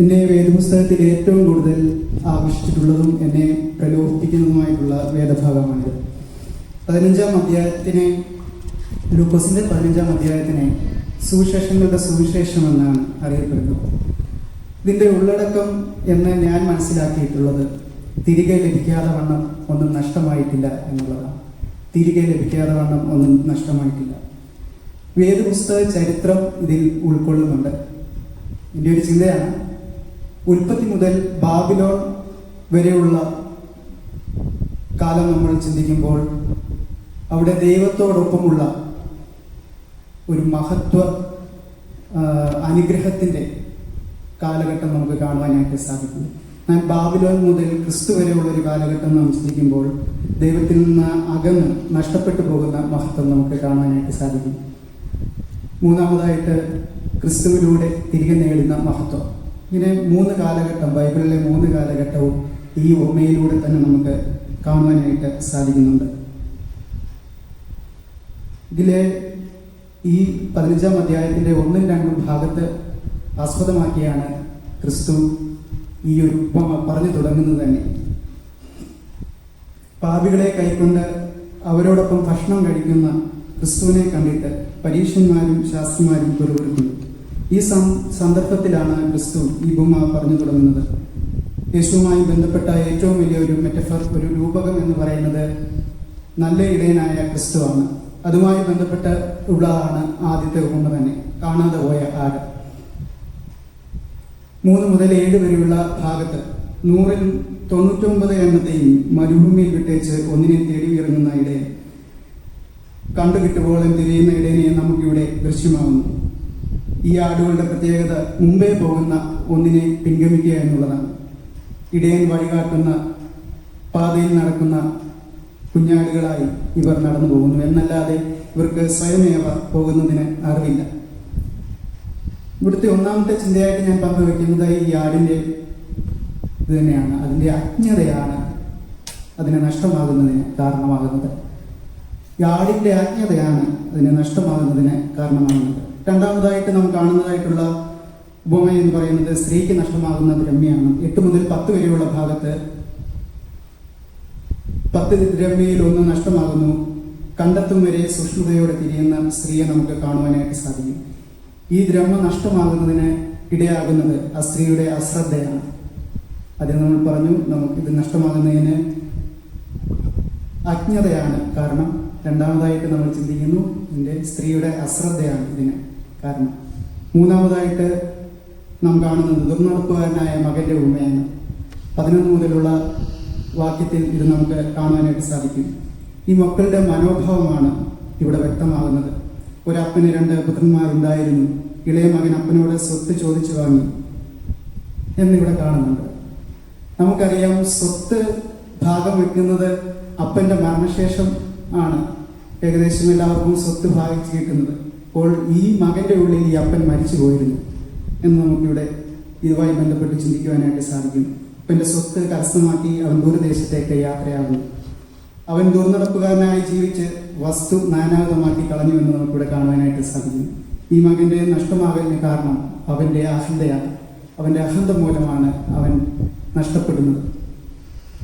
എന്നെ വേദപുസ്തകത്തിൽ ഏറ്റവും കൂടുതൽ ആകർഷിച്ചിട്ടുള്ളതും എന്നെ പ്രലോഭിപ്പിക്കുന്നതുമായിട്ടുള്ള വേദഭാഗമാണിത്. പതിനഞ്ചാം അധ്യായത്തിനെ ലൂക്കോസിന്റെ പതിനഞ്ചാം അധ്യായത്തിനെ സുവിശേഷങ്ങളുടെ സുവിശേഷം എന്നാണ് അറിയപ്പെടുന്നത്. ഇതിന്റെ ഉള്ളടക്കം എന്ന് ഞാൻ മനസ്സിലാക്കിയിട്ടുള്ളത് തിരികെ ലഭിക്കാതെ വണ്ണം ഒന്നും നഷ്ടമായിട്ടില്ല എന്നുള്ളതാണ്. തിരികെ ലഭിക്കാതെ വണ്ണം ഒന്നും നഷ്ടമായിട്ടില്ല. വേദപുസ്തക ചരിത്രം ഇതിൽ ഉൾക്കൊള്ളുന്നുണ്ട്. എന്റെ ഒരു ചിന്തയാണ് ഉൽപ്പത്തി മുതൽ ബാബിലോൺ വരെയുള്ള കാലം നമ്മൾ ചിന്തിക്കുമ്പോൾ അവിടെ ദൈവത്തോടൊപ്പമുള്ള ഒരു മഹത്വ അനുഗ്രഹത്തിന്റെ കാലഘട്ടം നമുക്ക് കാണുവാനായിട്ട് സാധിക്കും ഞാൻ ബാബിലോൺ മുതൽ ക്രിസ്തു വരെയുള്ള ഒരു കാലഘട്ടം നാം ചിന്തിക്കുമ്പോൾ ദൈവത്തിൽ നിന്ന് അകന്ന് നഷ്ടപ്പെട്ടു പോകുന്ന മഹത്വം നമുക്ക് കാണുവാനായിട്ട് സാധിക്കും. മൂന്നാമതായിട്ട് ക്രിസ്തുവിലൂടെ തിരികെ നേടുന്ന മഹത്വം. ഇങ്ങനെ മൂന്ന് കാലഘട്ടം ബൈബിളിലെ മൂന്ന് കാലഘട്ടവും ഈ ഓമയിലൂടെ തന്നെ നമുക്ക് കാണുവാനായിട്ട് സാധിക്കുന്നുണ്ട്. ഇതിലെ ഈ പതിനഞ്ചാം അധ്യായത്തിന്റെ ഒന്നും രണ്ടും ഭാഗത്ത് ആസ്പദമാക്കിയാണ് ക്രിസ്തു ഈ ഒരു ഉപമ പറഞ്ഞു തുടങ്ങുന്നത് തന്നെ. പാപികളെ കൈക്കൊണ്ട് അവരോടൊപ്പം ഭക്ഷണം കഴിക്കുന്ന ക്രിസ്തുവിനെ കണ്ടിട്ട് പരീക്ഷന്മാരും ശാസ്ത്രിമാരും പിറുപിറുക്കുന്നു ഈ സന്ദർഭത്തിലാണ് ക്രിസ്തു ഈ ഉപമ പറഞ്ഞു തുടങ്ങുന്നത്. യേശുവുമായി ബന്ധപ്പെട്ട ഏറ്റവും വലിയ ഒരു മെറ്റഫർ ഒരു രൂപകം എന്ന് പറയുന്നത് നല്ല ഇടയനായ ക്രിസ്തുവാണ്. അതുമായി ബന്ധപ്പെട്ട ഉള്ളതാണ് ആദ്യത്തെ ഉപമ തന്നെ കാണാതെ പോയ ആട് മൂന്ന് മുതൽ ഏഴ് വരെയുള്ള ഭാഗത്ത് നൂറിൽ തൊണ്ണൂറ്റൊമ്പത് എണ്ണത്തെയും മരുഭൂമിയിൽ വിട്ടേച്ച് ഒന്നിനെ തേടി ഇറങ്ങുന്ന ഇടയൻ. കണ്ടുകിട്ടുമ്പോഴും തിരിയുന്ന ഇടയനെ നമുക്കിവിടെ ദൃശ്യമാകുന്നു. ഈ ആടുകളുടെ പ്രത്യേകത മുമ്പേ പോകുന്ന ഒന്നിനെ പിൻഗമിക്കുക എന്നുള്ളതാണ്. ഇടയൻ വഴികാട്ടുന്ന പാതയിൽ നടക്കുന്ന കുഞ്ഞാടുകളായി ഇവർ നടന്നു പോകുന്നു. എന്നല്ലാതെ ഇവർക്ക് സ്വയമേവ പോകുന്നതിന് അറിവില്ല. ഇവിടുത്തെ ഒന്നാമത്തെ ചിന്തയായിട്ട് ഞാൻ പങ്കുവെക്കുന്നത് ഈ ആടിന്റെ ഇത് തന്നെയാണ്. അതിന്റെ അജ്ഞതയാണ് അതിനെ നഷ്ടമാകുന്നതിന് കാരണമാകുന്നത്. ഈ ആടിന്റെ അജ്ഞതയാണ് അതിനെ നഷ്ടമാകുന്നതിന് കാരണമാകുന്നത്. രണ്ടാമതായിട്ട് നാം കാണുന്നതായിട്ടുള്ള ഉപമ എന്ന് പറയുന്നത് സ്ത്രീക്ക് നഷ്ടമാകുന്ന ദ്രമ്യാണ് എട്ട് മുതൽ പത്ത് വരെയുള്ള ഭാഗത്ത് പത്ത് ദ്രമ്യയിൽ ഒന്ന് നഷ്ടമാകുന്നു. കണ്ടെത്തും വരെ സൂക്ഷ്മതയോടെ തിരിയുന്ന സ്ത്രീയെ നമുക്ക് കാണുവാനായിട്ട് സാധിക്കും. ഈ ദ്രഹ്മ നഷ്ടമാകുന്നതിന് ഇടയാകുന്നത് ആ സ്ത്രീയുടെ അശ്രദ്ധയാണ്. അതിൽ നമ്മൾ പറഞ്ഞു നമുക്ക് ഇത് നഷ്ടമാകുന്നതിന് അജ്ഞതയാണ് കാരണം രണ്ടാമതായിട്ട് നമ്മൾ ചിന്തിക്കുന്നു എന്റെ സ്ത്രീയുടെ അശ്രദ്ധയാണ് ഇതിന്. കാരണം മൂന്നാമതായിട്ട് നാം കാണുന്നത് ദുർനടപ്പുകാരനായ മകന്റെ ഉമ്മയാണ്. പതിനൊന്ന് മുതലുള്ള വാക്യത്തിൽ ഇത് നമുക്ക് കാണുവാനായിട്ട് സാധിക്കും. ഈ മക്കളുടെ മനോഭാവമാണ് ഇവിടെ വ്യക്തമാകുന്നത്. ഒരപ്പന് രണ്ട് പുത്രന്മാരുണ്ടായിരുന്നു. ഇളയ മകൻ അപ്പനോട് സ്വത്ത് ചോദിച്ചു വാങ്ങി എന്നിവിടെ കാണുന്നുണ്ട്. നമുക്കറിയാം സ്വത്ത് ഭാഗം വെക്കുന്നത് അപ്പന്റെ മരണശേഷം ആണ്. ഏകദേശം എല്ലാവർക്കും സ്വത്ത് ഭാഗിച്ച് കിട്ടുന്നത്. അപ്പോൾ ഈ മകന്റെ ഉള്ളിൽ ഈ അപ്പൻ മരിച്ചു പോയിരുന്നു എന്ന് നമുക്കിവിടെ ഇതുമായി ബന്ധപ്പെട്ട് ചിന്തിക്കുവാനായിട്ട് സാധിക്കും. അപ്പന്റെ സ്വത്ത് കരസ്ഥമാക്കി അവൻ ദൂരദേശത്തേക്ക് യാത്രയാകുന്നു. അവൻ ദുർനടപ്പുകാരനായി ജീവിച്ച് വസ്തു നാനാവിധമാക്കി കളഞ്ഞു എന്ന് നമുക്കിവിടെ കാണുവാനായിട്ട് സാധിക്കും. ഈ മകന്റെ നഷ്ടമാകലിന് കാരണം അവന്റെ അഹന്തയാണ്. അവന്റെ അഹന്ത മൂലമാണ് അവൻ നഷ്ടപ്പെടുന്നത്.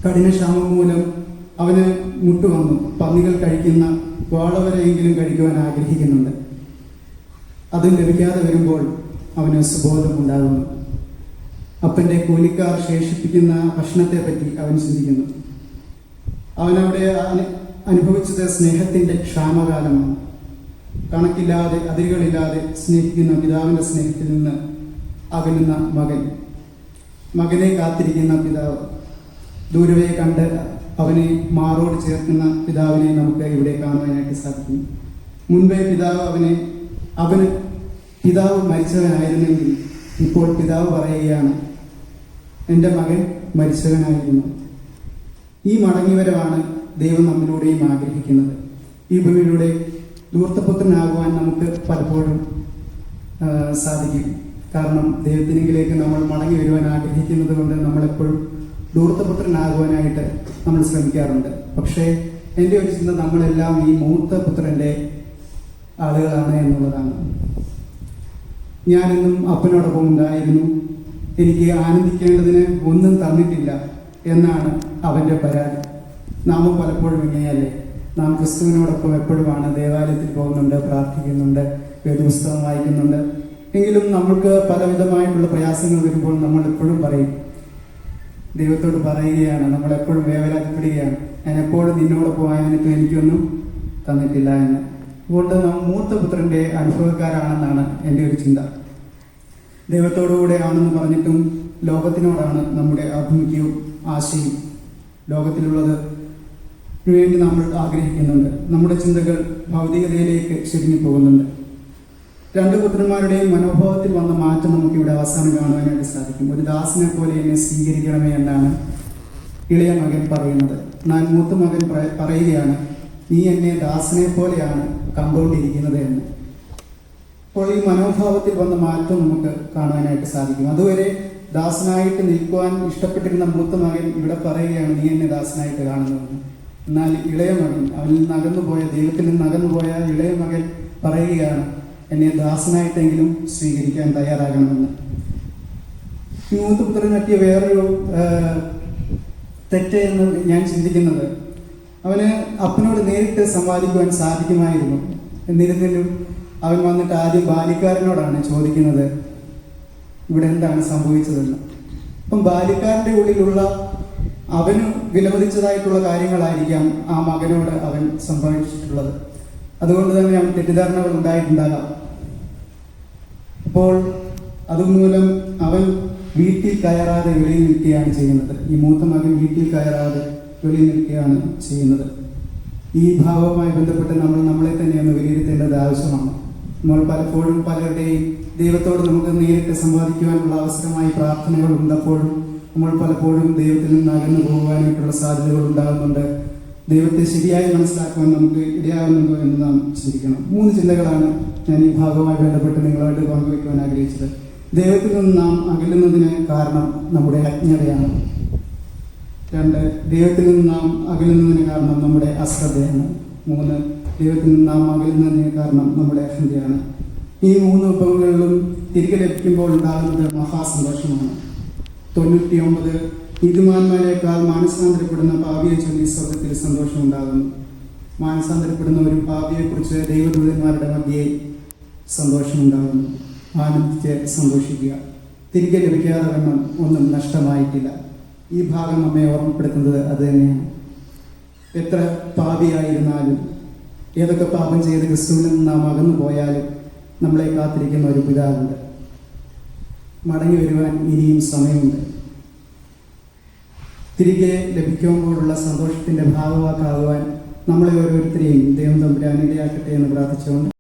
കഠിനക്ഷാമം മൂലം അവന് മുട്ടുവന്നു. പന്നികൾ കഴിക്കുന്ന വാളവരെയെങ്കിലും കഴിക്കുവാൻ ആഗ്രഹിക്കുന്നുണ്ട്. അത് ലഭിക്കാതെ വരുമ്പോൾ അവന് സുബോധം ഉണ്ടാകുന്നു അപ്പന്റെ കൂലിക്കാർ ശേഷിപ്പിക്കുന്ന ഭക്ഷണത്തെ പറ്റി അവൻ ചിന്തിക്കുന്നു. അവനവിടെ അനു- അനുഭവിച്ചത് സ്നേഹത്തിന്റെ ക്ഷാമകാലമാണ്. കണക്കില്ലാതെ അതിരുകളില്ലാതെ സ്നേഹിക്കുന്ന പിതാവിന്റെ സ്നേഹത്തിൽ നിന്ന് അകലുന്ന മകൻ. മകനെ കാത്തിരിക്കുന്ന പിതാവ്. ദൂരവേ കണ്ട് അവനെ മാറോട് ചേർക്കുന്ന പിതാവിനെ നമുക്ക് ഇവിടെ കാണുവാനായിട്ട് സാധിക്കും. മുൻപേ പിതാവ് അവനെ അവന് പിതാവ് മരിച്ചവനായിരുന്നെങ്കിൽ ഇപ്പോൾ പിതാവ് പറയുകയാണ് എന്റെ മകൻ മരിച്ചവനായിരുന്നു. ഈ മടങ്ങിവരവാണ് ദൈവം നമ്മിലൂടെയും ആഗ്രഹിക്കുന്നത്. ഈ ഭൂമിയിലൂടെ ദൂർത്തപുത്രനാകുവാൻ നമുക്ക് പലപ്പോഴും സാധിക്കും. കാരണം ദൈവത്തിനെങ്കിലേക്ക് നമ്മൾ മടങ്ങി വരുവാൻ ആഗ്രഹിക്കുന്നത് കൊണ്ട് നമ്മളെപ്പോഴും ദൂർത്തപുത്രനാകുവാനായിട്ട് നമ്മൾ ശ്രമിക്കാറുണ്ട്. പക്ഷേ എന്റെ ഒരു ചിന്ത നമ്മളെല്ലാം ഈ മൂത്ത പുത്രന്റെ ആളുകളാണ് എന്നുള്ളതാണ്. ഞാനെന്നും അപ്പനോടൊപ്പം ഉണ്ടായിരുന്നു. എനിക്ക് ആനന്ദിക്കേണ്ടതിന് ഒന്നും തന്നിട്ടില്ല എന്നാണ് അവന്റെ പരാതി. നാം പലപ്പോഴും ഇങ്ങനെയല്ലേ? നാം ക്രിസ്തുവിനോടൊപ്പം എപ്പോഴുമാണ് ദേവാലയത്തിൽ പോകുന്നുണ്ട് പ്രാർത്ഥിക്കുന്നുണ്ട് വേദപുസ്തകം വായിക്കുന്നുണ്ട്. എങ്കിലും നമ്മൾക്ക് പലവിധമായിട്ടുള്ള പ്രയാസങ്ങൾ വരുമ്പോൾ നമ്മൾ എപ്പോഴും പറയും. ദൈവത്തോട് പറയുകയാണ് നമ്മൾ എപ്പോഴും വേവലാതിപ്പെടുകയാണ്. ഞാൻ എപ്പോഴും നിന്നോടൊപ്പം ആയതിനൊക്കെ എനിക്കൊന്നും തന്നിട്ടില്ല എന്ന്. അതുകൊണ്ട് നാം മൂത്ത പുത്രന്റെ അനുഭവക്കാരാണെന്നാണ് എന്റെ ഒരു ചിന്ത. ദൈവത്തോടുകൂടെ ആണെന്ന് പറഞ്ഞിട്ടും ലോകത്തിനോടാണ് നമ്മുടെ ആഭിമുഖ്യവും ആശയും ലോകത്തിലുള്ളത് വേണ്ടി നമ്മൾ ആഗ്രഹിക്കുന്നുണ്ട്. നമ്മുടെ ചിന്തകൾ ഭൗതികതയിലേക്ക് ചുരുങ്ങി പോകുന്നുണ്ട്. രണ്ട് പുത്രന്മാരുടെയും മനോഭാവത്തിൽ വന്ന മാറ്റം നമുക്ക് ഇവിടെ അവസാനം കാണുവാനായിട്ട് സാധിക്കും. ഒരു ദാസിനെ പോലെ എന്നെ സ്വീകരിക്കണമേ എന്നാണ് ഇളയ മകൻ പറയുന്നത്. എന്നാൽ മൂത്ത മകൻ പറയുകയാണ് നീ എന്നെ ദാസനെ പോലെയാണ് കണ്ടുകൊണ്ടിരിക്കുന്നത് എന്ന്. അപ്പോൾ ഈ മനോഭാവത്തിൽ വന്ന മാറ്റം നമുക്ക് കാണാനായിട്ട് സാധിക്കും. അതുവരെ ദാസനായിട്ട് നിൽക്കുവാൻ ഇഷ്ടപ്പെട്ടിരുന്ന മൂത്ത മകൻ ഇവിടെ പറയുകയാണ് നീ എന്നെ ദാസനായിട്ട് കാണുന്നതെന്ന് എന്നാൽ ഇളയ മകൻ അവൻ നിന്ന് അകന്നുപോയ ദൈവത്തിൽ നിന്ന് ഇളയ മകൻ പറയുകയാണ് എന്നെ ദാസനായിട്ടെങ്കിലും സ്വീകരിക്കാൻ തയ്യാറാകണമെന്ന്. ഈ മൂത്തപുത്രൻ പറ്റിയ വേറൊരു തെറ്റെന്ന് ഞാൻ ചിന്തിക്കുന്നത് അവന് അപ്പനോട് നേരിട്ട് സംവാദിക്കുവാൻ സാധിക്കുമായിരുന്നു. എന്നിരുന്നാലും അവൻ വന്നിട്ട് ആദ്യം ബാല്യക്കാരനോടാണ് ചോദിക്കുന്നത്. ഇവിടെ എന്താണ് സംഭവിച്ചതെന്ന്. അപ്പം ബാലിക്കാരന്റെ ഉള്ളിലുള്ള അവന് വിലമതിച്ചതായിട്ടുള്ള കാര്യങ്ങളായിരിക്കാം ആ മകനോട് അവൻ സംഭവിച്ചിട്ടുള്ളത്. അതുകൊണ്ട് തന്നെ അവൻ തെറ്റിദ്ധാരണകൾ ഉണ്ടായിട്ടുണ്ടാകാം. അപ്പോൾ അതുമൂലം അവൻ വീട്ടിൽ കയറാതെ വെളിയിൽ നിൽക്കുകയാണ് ചെയ്യുന്നത്. ഈ മൂത്ത മകൻ വീട്ടിൽ കയറാതെ വെളിയിൽ നിൽക്കുകയാണ് ചെയ്യുന്നത്. ഈ ഭാവവുമായി ബന്ധപ്പെട്ട് നമ്മൾ നമ്മളെ തന്നെ ഒന്ന് വിലയിരുത്തേണ്ടത് ആവശ്യമാണ്. നമ്മൾ പലപ്പോഴും പലരുടെയും ദൈവത്തോട് നമുക്ക് നേരിട്ട് സംവാദിക്കുവാനുള്ള അവസരമായി പ്രാർത്ഥനകൾ ഉണ്ടപ്പോഴും നമ്മൾ പലപ്പോഴും ദൈവത്തിൽ നിന്ന് അകന്നു പോകുവാനായിട്ടുള്ള സാധ്യതകൾ ഉണ്ടാകുന്നുണ്ട്. ദൈവത്തെ ശരിയായി മനസ്സിലാക്കുവാൻ നമുക്ക് ഇടയാകുന്നുണ്ടോ എന്ന് നാം ചിന്തിക്കണം. മൂന്ന് ചിന്തകളാണ് ഞാൻ ഈ ഭാഗവുമായി ബന്ധപ്പെട്ട് നിങ്ങളായിട്ട് പങ്കുവയ്ക്കുവാൻ ആഗ്രഹിച്ചത്. ദൈവത്തിൽ നിന്ന് നാം അകലുന്നതിന് കാരണം നമ്മുടെ അജ്ഞതയാണ്. രണ്ട് ദൈവത്തിൽ നിന്ന് നാം അകലുന്നതിന് കാരണം നമ്മുടെ അശ്രദ്ധയാണ്. മൂന്ന് ദൈവത്തിൽ നിന്ന് നാം അകലുന്നതിന് കാരണം നമ്മുടെ അഹന്തയാണ്. ഈ മൂന്ന് വിഭവങ്ങളിലും തിരികെ ലഭിക്കുമ്പോൾ ഉണ്ടാകുന്നത് മഹാസന്തോഷമാണ്. തൊണ്ണൂറ്റി ഒമ്പത് നീതിമാന്മാരെക്കാൾ മാനസാന്തരപ്പെടുന്ന പാപിയെ ചൊല്ലി സ്വർഗത്തിൽ സന്തോഷം ഉണ്ടാകുന്നു മാനസാന്തരപ്പെടുന്ന ഒരു പാപിയെക്കുറിച്ച് ദൈവദൂതന്മാരുടെ മധ്യേ സന്തോഷമുണ്ടാകുന്നു. ആനന്ദിച്ച് സന്തോഷിക്കുക. തിരികെ ലഭിക്കാതെ വണ്ണം ഒന്നും നഷ്ടമായിട്ടില്ല. ഈ ഭാഗം നമ്മെ ഓർമ്മപ്പെടുത്തുന്നത് അത് തന്നെയാണ്. എത്ര പാപിയായിരുന്നാലും ഏതൊക്കെ പാപം ചെയ്ത് ക്രിസ്തുവിൽ നിന്ന് നാം അകന്നു പോയാലും നമ്മളെ കാത്തിരിക്കുന്ന ഒരു പിതാവുണ്ട്. മടങ്ങി വരുവാൻ ഇനിയും സമയമുണ്ട്. തിരികെ ലഭിക്കുമ്പോഴുള്ള സന്തോഷത്തിന്റെ ഭാഗവാക്കാകുവാൻ നമ്മളെ ഓരോരുത്തരെയും ദൈവം തമ്പുരാനിടയാക്കട്ടെ എന്ന് പ്രാർത്ഥിച്ചുകൊണ്ട്